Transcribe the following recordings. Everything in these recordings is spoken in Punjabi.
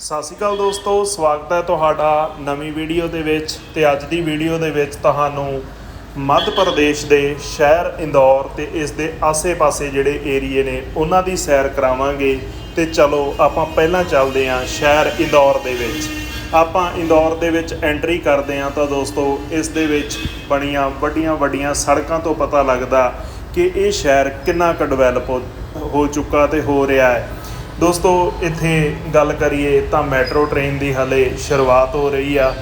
ਸਤਿ ਸ਼੍ਰੀ ਅਕਾਲ ਦੋਸਤੋ, ਸਵਾਗਤ ਹੈ ਤੁਹਾਡਾ ਨਵੀਂ ਵੀਡੀਓ ਦੇ ਵਿੱਚ ਤੇ ਅੱਜ ਦੀ ਵੀਡੀਓ ਦੇ ਵਿੱਚ ਤੁਹਾਨੂੰ ਮੱਧ ਪ੍ਰਦੇਸ਼ ਦੇ ਸ਼ਹਿਰ ਇੰਦੌਰ ਤੇ ਇਸ ਦੇ ਆਸੇ-ਪਾਸੇ ਜਿਹੜੇ ਏਰੀਏ ਨੇ, ਉਹਨਾਂ ਦੀ ਸੈਰ ਕਰਾਵਾਂਗੇ ਤੇ ਚਲੋ ਆਪਾਂ ਪਹਿਲਾਂ ਚੱਲਦੇ ਹਾਂ ਸ਼ਹਿਰ ਇੰਦੌਰ ਦੇ ਵਿੱਚ। ਆਪਾਂ ਇੰਦੌਰ ਦੇ ਵਿੱਚ ਐਂਟਰੀ ਕਰਦੇ ਹਾਂ ਤਾਂ ਦੋਸਤੋ, ਇਸ ਦੇ ਵਿੱਚ ਬਣੀਆਂ ਵੱਡੀਆਂ ਵੱਡੀਆਂ ਸੜਕਾਂ ਤੋਂ ਪਤਾ ਲੱਗਦਾ ਕਿ ਇਹ ਸ਼ਹਿਰ ਕਿੰਨਾ ਕੁ ਡਿਵੈਲਪ ਹੋ- ਹੋ ਚੁੱਕਾ ਤੇ ਹੋ ਰਿਹਾ ਹੈ। ਦੋਸਤੋ, ਇੱਥੇ ਗੱਲ ਕਰੀਏ ਤਾਂ ਮੈਟਰੋ ਟ੍ਰੇਨ ਦੀ ਹਲੇ ਸ਼ੁਰੂਆਤ ਹੋ ਰਹੀ ਆ।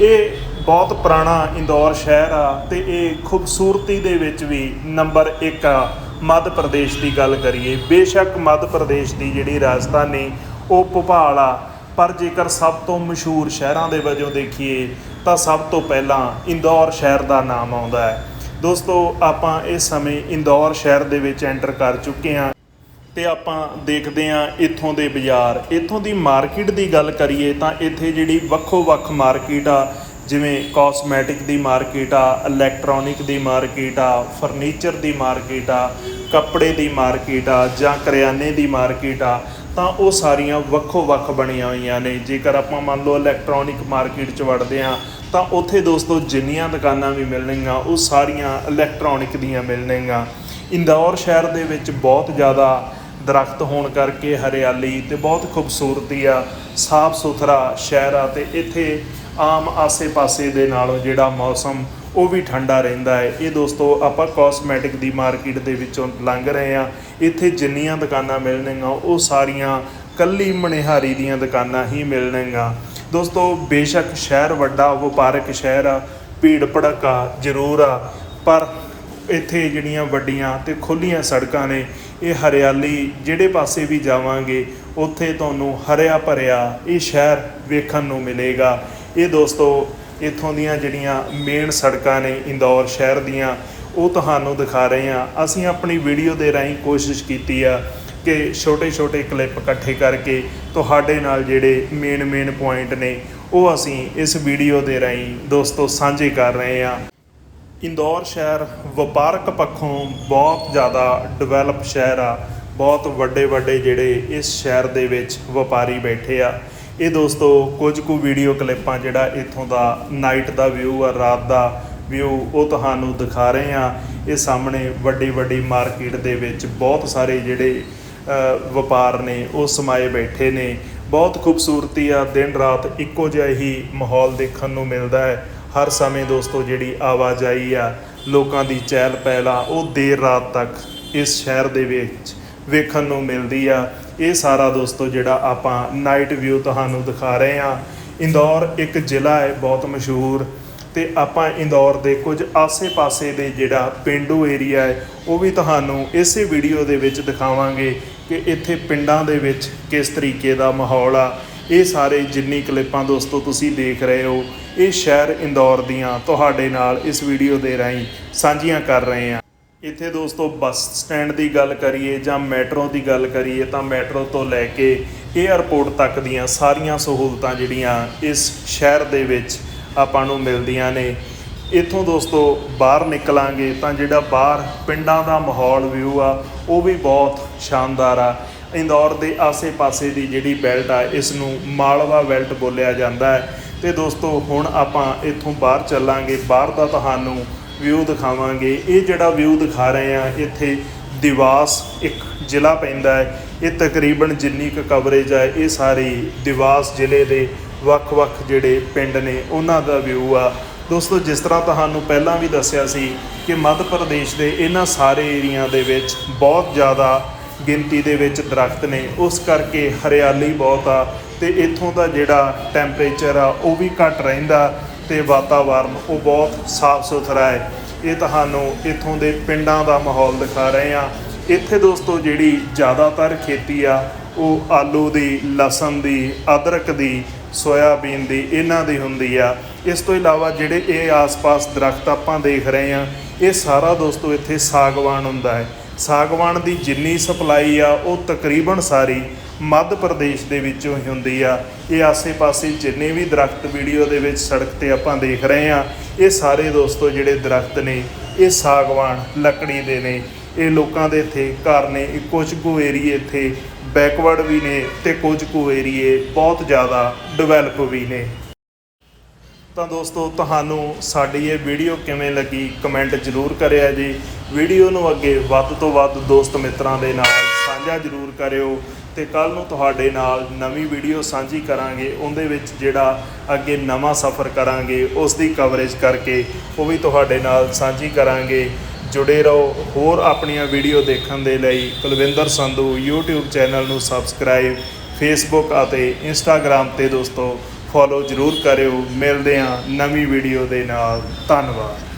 ਇਹ ਬਹੁਤ ਪੁਰਾਣਾ ਇੰਦੌਰ ਸ਼ਹਿਰ ਆ ਤੇ ਇਹ ਖੂਬਸੂਰਤੀ ਦੇ ਵਿੱਚ ਵੀ ਨੰਬਰ 1 ਆ, ਮੱਧ ਪ੍ਰਦੇਸ਼ ਦੀ ਗੱਲ ਕਰੀਏ। ਬੇਸ਼ੱਕ ਮੱਧ ਪ੍ਰਦੇਸ਼ ਦੀ ਜਿਹੜੀ ਰਾਜਧਾਨੀ, ਉਹ ਭੋਪਾਲ ਆ। ਪਰ ਜੇਕਰ ਸਭ ਤੋਂ ਮਸ਼ਹੂਰ ਸ਼ਹਿਰਾਂ ਦੇ ਵਜੋਂ ਦੇਖੀਏ, ਤਾਂ ਸਭ ਤੋਂ ਪਹਿਲਾਂ ਇੰਦੌਰ ਸ਼ਹਿਰ ਦਾ ਨਾਮ ਆਉਂਦਾ ਹੈ। ਦੋਸਤੋ, ਆਪਾਂ ਇਸ ਸਮੇਂ ਇੰਦੌਰ ਸ਼ਹਿਰ ਦੇ ਵਿੱਚ ਐਂਟਰ ਕਰ ਚੁੱਕੇ ਹਾਂ। ਤੇ ਆਪਾਂ ਦੇਖਦੇ ਹਾਂ ਇੱਥੋਂ ਦੇ ਬਾਜ਼ਾਰ। ਇੱਥੋਂ ਦੀ ਮਾਰਕੀਟ ਦੀ ਗੱਲ ਕਰੀਏ ਤਾਂ ਇੱਥੇ ਜਿਹੜੀ ਵੱਖੋ ਵੱਖ ਮਾਰਕੀਟ ਆ, ਜਿਵੇਂ ਕਾਸਮੈਟਿਕ ਦੀ ਮਾਰਕੀਟ ਆ, ਇਲੈਕਟ੍ਰੋਨਿਕ ਦੀ ਮਾਰਕੀਟ ਆ, ਫਰਨੀਚਰ ਦੀ ਮਾਰਕੀਟ ਆ, ਕੱਪੜੇ ਦੀ ਮਾਰਕੀਟ ਆ, ਜਾਂ ਕਰਿਆਨੇ ਦੀ ਮਾਰਕੀਟ ਆ, ਤਾਂ ਉਹ ਸਾਰੀਆਂ ਵੱਖੋ ਵੱਖ ਬਣੀਆਂ ਹੋਈਆਂ ਨੇ। ਜੇਕਰ ਆਪਾਂ ਮੰਨ ਲਓ ਇਲੈਕਟ੍ਰੋਨਿਕ ਮਾਰਕੀਟ 'ਚ ਵੜਦੇ ਆ ਤਾਂ ਉੱਥੇ ਦੋਸਤੋ ਜਿੰਨੀਆਂ ਦੁਕਾਨਾਂ ਵੀ ਮਿਲਣਗੀਆਂ, ਉਹ ਸਾਰੀਆਂ ਇਲੈਕਟ੍ਰੋਨਿਕ ਦੀਆਂ ਮਿਲਣਗੀਆਂ। ਇੰਦੌਰ ਸ਼ਹਿਰ ਦੇ ਵਿੱਚ ਬਹੁਤ ਜ਼ਿਆਦਾ ਦਰਖਤ ਹੋਣ ਕਰਕੇ ਹਰਿਆਲੀ ਤੇ ਬਹੁਤ ਖੂਬਸੂਰਤੀ ਆ, ਸਾਫ਼ ਸੁਥਰਾ ਸ਼ਹਿਰ ਆ ਤੇ ਇੱਥੇ ਆਮ ਆਸੇ-ਪਾਸੇ ਦੇ ਨਾਲੋਂ ਜਿਹੜਾ ਮੌਸਮ ਉਹ ਵੀ ਠੰਡਾ ਰਹਿੰਦਾ ਹੈ। ਇਹ ਦੋਸਤੋ, ਆਪਾਂ ਕਾਸਮੈਟਿਕ ਦੀ ਮਾਰਕੀਟ ਦੇ ਵਿੱਚੋਂ ਲੰਘ ਰਹੇ ਆ ਇੱਥੇ ਜਿੰਨੀਆਂ ਦੁਕਾਨਾਂ ਮਿਲਣਗੀਆਂ, ਉਹ ਸਾਰੀਆਂ ਕੱਲੀ ਮਨਿਹਾਰੀ ਦੀਆਂ ਦੁਕਾਨਾਂ ਹੀ ਮਿਲਣਗੀਆਂ। ਦੋਸਤੋ, ਬੇਸ਼ੱਕ ਸ਼ਹਿਰ ਵੱਡਾ ਵਪਾਰਕ ਸ਼ਹਿਰ ਆ, ਭੀੜ ਭੜੱਕਾ ਜ਼ਰੂਰ ਆ, ਪਰ ਇੱਥੇ ਜਿਹੜੀਆਂ ਵੱਡੀਆਂ ਤੇ ਖੁੱਲੀਆਂ ਸੜਕਾਂ ਨੇ ਇਹ ਹਰਿਆਲੀ ਜਿਹੜੇ ਪਾਸੇ ਵੀ ਜਾਵਾਂਗੇ, ਉੱਥੇ ਤੁਹਾਨੂੰ ਹਰਿਆ ਭਰਿਆ ਇਹ ਸ਼ਹਿਰ ਵੇਖਣ ਨੂੰ ਮਿਲੇਗਾ। ਇਹ ਦੋਸਤੋ, ਇੱਥੋਂ ਦੀਆਂ ਜਿਹੜੀਆਂ ਮੇਨ ਸੜਕਾਂ ਨੇ ਇੰਦੌਰ ਸ਼ਹਿਰ ਦੀਆਂ, ਉਹ ਤੁਹਾਨੂੰ ਦਿਖਾ ਰਹੇ ਹਾਂ। ਅਸੀਂ ਆਪਣੀ ਵੀਡੀਓ ਦੇ ਰਾਹੀਂ ਕੋਸ਼ਿਸ਼ ਕੀਤੀ ਆ ਕਿ ਛੋਟੇ-ਛੋਟੇ ਕਲਿੱਪ ਇਕੱਠੇ ਕਰਕੇ ਤੁਹਾਡੇ ਨਾਲ ਜਿਹੜੇ ਮੇਨ ਮੇਨ ਪੁਆਇੰਟ ਨੇ, ਉਹ ਅਸੀਂ ਇਸ ਵੀਡੀਓ ਦੇ ਰਾਹੀਂ ਦੋਸਤੋ ਸਾਂਝੇ ਕਰ ਰਹੇ ਹਾਂ। ਇੰਦੌਰ ਸ਼ਹਿਰ ਵਪਾਰਕ ਪੱਖੋਂ ਬਹੁਤ ਜ਼ਿਆਦਾ ਡਿਵੈਲਪ ਸ਼ਹਿਰ ਆ। ਬਹੁਤ ਵੱਡੇ ਵੱਡੇ ਜਿਹੜੇ ਇਸ ਸ਼ਹਿਰ ਦੇ ਵਿੱਚ ਵਪਾਰੀ ਬੈਠੇ ਆ। ਇਹ ਦੋਸਤੋ, ਕੁਝ ਕੁ ਵੀਡੀਓ ਕਲਿੱਪਾਂ ਜਿਹੜਾ ਇੱਥੋਂ ਦਾ ਨਾਈਟ ਦਾ ਵਿਊ ਆ, ਰਾਤ ਦਾ ਵਿਊ ਉਹ ਤੁਹਾਨੂੰ ਦਿਖਾ ਰਹੇ ਆ। ਇਹ ਸਾਹਮਣੇ ਵੱਡੀ ਵੱਡੀ ਮਾਰਕੀਟ ਦੇ ਵਿੱਚ ਬਹੁਤ ਸਾਰੇ ਜਿਹੜੇ ਵਪਾਰ ਨੇ, ਉਹ ਸਮਾਏ ਬੈਠੇ ਨੇ। ਬਹੁਤ ਖੂਬਸੂਰਤੀ ਆ ਦਿਨ ਰਾਤ ਇੱਕੋ ਜਿਹਾ ਹੀ ਮਾਹੌਲ ਦੇਖਣ ਨੂੰ ਮਿਲਦਾ ਹੈ। ਹਰ ਸਮੇਂ ਦੋਸਤੋ ਜਿਹੜੀ ਆਵਾਜਾਈ ਆ, ਲੋਕਾਂ ਦੀ ਚਹਿਲ ਪਹਿਲ ਆ, ਉਹ ਦੇਰ ਰਾਤ ਤੱਕ ਇਸ ਸ਼ਹਿਰ ਦੇ ਵਿੱਚ ਵੇਖਣ ਨੂੰ ਮਿਲਦੀ ਆ। ਇਹ ਸਾਰਾ ਦੋਸਤੋ ਜਿਹੜਾ ਆਪਾਂ ਨਾਈਟ ਵਿਊ ਤੁਹਾਨੂੰ ਦਿਖਾ ਰਹੇ ਆ ਇੰਦੌਰ ਇੱਕ ਜ਼ਿਲ੍ਹਾ ਹੈ, ਬਹੁਤ ਮਸ਼ਹੂਰ। ਤੇ ਆਪਾਂ ਇੰਦੌਰ ਦੇ ਕੁਝ ਆਸੇ-ਪਾਸੇ ਦੇ ਜਿਹੜਾ ਪਿੰਡੂ ਏਰੀਆ ਹੈ, ਉਹ ਵੀ ਤੁਹਾਨੂੰ ਇਸੇ ਵੀਡੀਓ ਦੇ ਵਿੱਚ ਦਿਖਾਵਾਂਗੇ ਕਿ ਇੱਥੇ ਪਿੰਡਾਂ ਦੇ ਵਿੱਚ ਕਿਸ ਤਰੀਕੇ ਦਾ ਮਾਹੌਲ ਆ। ਇਹ ਸਾਰੇ ਜਿੰਨੀ ਕਲਿੱਪਾਂ ਦੋਸਤੋ ਤੁਸੀਂ ਦੇਖ ਰਹੇ ਹੋ, ਇਹ ਸ਼ਹਿਰ ਇੰਦੌਰ ਦੀਆਂ ਤੁਹਾਡੇ ਨਾਲ ਇਸ ਵੀਡੀਓ ਦੇ ਰਾਹੀਂ ਸਾਂਝੀਆਂ ਕਰ ਰਹੇ ਹਾਂ। ਇੱਥੇ ਦੋਸਤੋ ਬੱਸ ਸਟੈਂਡ ਦੀ ਗੱਲ ਕਰੀਏ ਜਾਂ ਮੈਟਰੋ ਦੀ ਗੱਲ ਕਰੀਏ ਤਾਂ ਮੈਟਰੋ ਤੋਂ ਲੈ ਕੇ 에ਅਰਪੋਰਟ ਤੱਕ ਦੀਆਂ ਸਾਰੀਆਂ ਸਹੂਲਤਾਂ ਜਿਹੜੀਆਂ ਇਸ ਸ਼ਹਿਰ ਦੇ ਵਿੱਚ ਆਪਾਂ ਨੂੰ ਮਿਲਦੀਆਂ ਨੇ। ਇੱਥੋਂ ਦੋਸਤੋ ਬਾਹਰ ਨਿਕਲਾਂਗੇ ਤਾਂ ਜਿਹੜਾ ਬਾਹਰ ਪਿੰਡਾਂ ਦਾ ਮਾਹੌਲ ਵਿਊ ਆ, ਉਹ ਵੀ ਬਹੁਤ ਸ਼ਾਨਦਾਰ ਆ। ਇੰਦੌਰ ਦੇ ਆਸੇ-ਪਾਸੇ ਦੀ ਜਿਹੜੀ ਬੈਲਟ ਆ ਇਸ ਨੂੰ ਮਾਲਵਾ ਬੈਲਟ ਬੋਲਿਆ ਜਾਂਦਾ ਹੈ। ਤੇ ਦੋਸਤੋ, ਹੁਣ ਆਪਾਂ ਇੱਥੋਂ ਬਾਹਰ ਚੱਲਾਂਗੇ। ਬਾਹਰ ਦਾ ਤੁਹਾਨੂੰ ਵਿਊ ਦਿਖਾਵਾਂਗੇ। ਇਹ ਜਿਹੜਾ ਵਿਊ ਦਿਖਾ ਰਹੇ ਆ ਇੱਥੇ ਦਿਵਾਸ ਇੱਕ ਜ਼ਿਲ੍ਹਾ ਪੈਂਦਾ ਹੈ। ਇਹ ਤਕਰੀਬਨ ਜਿੰਨੀ ਕੁ ਕਵਰੇਜ ਹੈ ਇਹ ਸਾਰੀ ਦਿਵਾਸ ਜ਼ਿਲ੍ਹੇ ਦੇ ਵੱਖ-ਵੱਖ ਜਿਹੜੇ ਪਿੰਡ ਨੇ, ਉਹਨਾਂ ਦਾ ਵਿਊ ਆ। ਦੋਸਤੋ, ਜਿਸ ਤਰ੍ਹਾਂ ਤੁਹਾਨੂੰ ਪਹਿਲਾਂ ਵੀ ਦੱਸਿਆ ਸੀ ਕਿ ਮੱਧ ਪ੍ਰਦੇਸ਼ ਦੇ ਇਹਨਾਂ ਸਾਰੇ ਏਰੀਆ ਦੇ ਵਿੱਚ ਬਹੁਤ ਜ਼ਿਆਦਾ ਗਿਣਤੀ ਦੇ ਵਿੱਚ ਦਰਖਤ ਨੇ, ਉਸ ਕਰਕੇ ਹਰਿਆਲੀ ਬਹੁਤ ਆ ਤੇ ਇੱਥੋਂ ਦਾ ਜਿਹੜਾ ਟੈਂਪਰੇਚਰ ਆ, ਉਹ ਵੀ ਘੱਟ ਰਹਿੰਦਾ ਤੇ ਵਾਤਾਵਰਨ ਉਹ ਬਹੁਤ ਸਾਫ਼ ਸੁਥਰਾ ਹੈ। ਇਹ ਤੁਹਾਨੂੰ ਇੱਥੋਂ ਦੇ ਪਿੰਡਾਂ ਦਾ ਮਾਹੌਲ ਦਿਖਾ ਰਹੇ ਆ ਇੱਥੇ ਦੋਸਤੋ ਜਿਹੜੀ ਜ਼ਿਆਦਾਤਰ ਖੇਤੀ ਆ, ਉਹ ਆਲੂ ਦੀ, ਲਸਣ ਦੀ, ਅਦਰਕ ਦੀ, ਸੋਇਆਬੀਨ ਦੀ, ਇਹਨਾਂ ਦੀ ਹੁੰਦੀ ਆ। ਇਸ ਤੋਂ ਇਲਾਵਾ ਜਿਹੜੇ ਇਹ ਆਸ-ਪਾਸ ਦਰਖਤ ਆਪਾਂ ਦੇਖ ਰਹੇ ਆ ਇਹ ਸਾਰਾ ਦੋਸਤੋ ਇੱਥੇ ਸਾਗਵਾਨ ਹੁੰਦਾ ਹੈ। ਸਾਗਵਾਨ ਦੀ ਜਿੰਨੀ ਸਪਲਾਈ ਆ, ਉਹ ਤਕਰੀਬਨ ਸਾਰੀ ਮੱਧ ਪ੍ਰਦੇਸ਼ ਦੇ ਵਿੱਚੋਂ ਹੀ ਹੁੰਦੀ ਆ। ਇਹ ਆਸੇ-ਪਾਸੇ ਜਿੰਨੇ ਵੀ ਦਰਖਤ ਵੀਡੀਓ ਦੇ ਵਿੱਚ ਸੜਕ ਤੇ ਆਪਾਂ ਦੇਖ ਰਹੇ ਆ, ਇਹ ਸਾਰੇ ਦੋਸਤੋ ਜਿਹੜੇ ਦਰਖਤ ਨੇ, ਇਹ ਸਾਗਵਾਨ ਲੱਕੜੀ ਦੇ ਨੇ। ਇਹ ਲੋਕਾਂ ਦੇ ਇੱਥੇ ਘਰ ਨੇ ਕੁਝ ਕੁ ਏਰੀਏ ਇੱਥੇ ਬੈਕਵਰਡ ਵੀ ਨੇ ਤੇ ਕੁਝ ਕੁ ਏਰੀਏ ਬਹੁਤ ਜ਼ਿਆਦਾ ਡਿਵੈਲਪ ਵੀ ਨੇ। ਤਾਂ ਦੋਸਤੋ, ਤੁਹਾਨੂੰ ਸਾਡੀ ਇਹ ਵੀਡੀਓ ਕਿਵੇਂ ਲੱਗੀ ਕਮੈਂਟ ਜ਼ਰੂਰ ਕਰਿਆ ਜੀ। ਵੀਡੀਓ ਨੂੰ ਅੱਗੇ ਵੱਧ ਤੋਂ ਵੱਧ ਦੋਸਤ ਮਿੱਤਰਾਂ ਦੇ ਨਾਲ ਸਾਂਝਾ ਜ਼ਰੂਰ ਕਰਿਓ ਤੇ ਕੱਲ ਨੂੰ ਤੁਹਾਡੇ ਨਾਲ ਨਵੀਂ ਵੀਡੀਓ ਸਾਂਝੀ ਕਰਾਂਗੇ। ਉਹਦੇ ਵਿੱਚ ਜਿਹੜਾ ਅੱਗੇ ਨਵਾਂ ਸਫ਼ਰ ਕਰਾਂਗੇ, ਉਸ ਦੀ ਕਵਰੇਜ ਕਰਕੇ ਉਹ ਵੀ ਤੁਹਾਡੇ ਨਾਲ ਸਾਂਝੀ ਕਰਾਂਗੇ। ਜੁੜੇ ਰਹੋ ਹੋਰ ਆਪਣੀਆਂ ਵੀਡੀਓ ਦੇਖਣ ਦੇ ਲਈ ਕੁਲਵਿੰਦਰ ਸੰਧੂ YouTube ਚੈਨਲ ਨੂੰ ਸਬਸਕ੍ਰਾਈਬ Facebook ਅਤੇ Instagram ਤੇ ਦੋਸਤੋ। ਫੋਲੋ ਜ਼ਰੂਰ ਕਰਿਓ ਮਿਲਦੇ ਹਾਂ ਨਵੀਂ ਵੀਡੀਓ ਦੇ ਨਾਲ ਧੰਨਵਾਦ।